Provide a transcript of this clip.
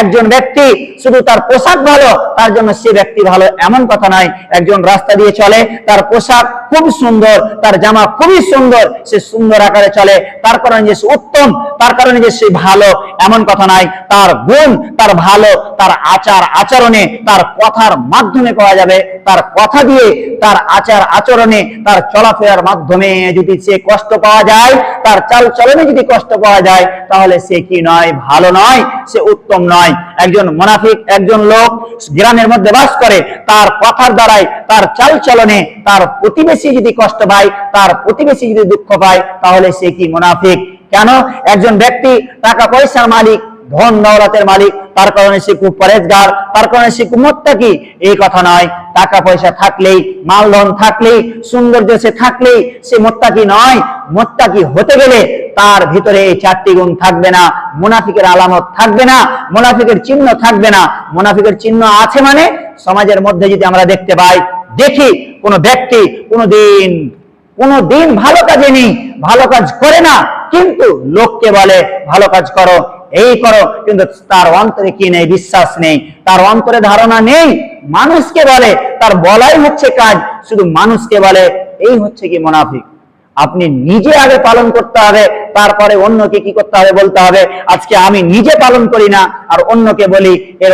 একজন ব্যক্তি শুধু তার পোশাক ভালো, তার জন্য সে ব্যক্তি ভালো এমন কথা নয়। একজন রাস্তা দিয়ে চলে, তার পোশাক খুব সুন্দর, তার জামা খুবই সুন্দর, সে সুন্দর আকারে চলে, তার কারণে যে সে উত্তম, তার কারণে যে সে ভালো, এমন কথা নয় তার গুণ, তার ভালো, তার আচার আচরণে, তার কথার মাধ্যমে পাওয়া যাবে। তার কথা দিয়ে, তার আচার আচরণে, তার চলাফেরার মাধ্যমে যদি সে কষ্ট পাওয়া যায়, তার চাল চলনে যদি কষ্ট পাওয়া যায়, তাহলে সে কি নয়? ভালো নয়, সে উত্তম নয়। একজন মোনাফিক, একজন লোক গ্রামের মধ্যে বাস করে, তার কথার দ্বারাই তার চাল চলনে তার প্রতিবেশী যদি কষ্ট পায়, তার প্রতিবেশী যদি দুঃখ পায়, তাহলে সে কি মুনাফিক? কেন? একজন ব্যক্তি টাকা পয়সার মালিক, ধন দৌলতের মালিক, তার কারণে সে খুব পরেজগার, তার কারণে সে কুমত্তা কি এই কথা নয়। টাকা পয়সা থাকলেই, মালধন থাকলেই সৌন্দর্য সে থাকলেই সে মোত্তাকি নয়। মোত্তাকি হতে গেলে তার ভিতরে এই চারটি গুণ থাকবে না। মুনাফিকের আলামত থাকবে না, মুনাফিকের চিহ্ন থাকবে না। মুনাফিকের চিহ্ন আছে মানে সমাজের মধ্যে যদি আমরা দেখতে পাই, দেখি কোনো ব্যক্তি কোনো দিন কোনো দিন ভালো কাজে নেই, ভালো কাজ করে না, কিন্তু লোককে বলে, ভালো কাজ করো, এই করো। কিন্তু তার অন্তরে কি নেই? বিশ্বাস নেই। তার অন্তরে ধারণা নেই মানুষকে বলে, তার বলাই হচ্ছে কাজ, শুধু মানুষকে বলে, এই হচ্ছে কি মোনাফিক। আপনি নিজে আগে পালন করতে হবে, তারপরে অন্যকে কি করতে হবে বলতে হবে। আজকে আমি নিজে পালন করি না, আর অন্যকে বলি, এর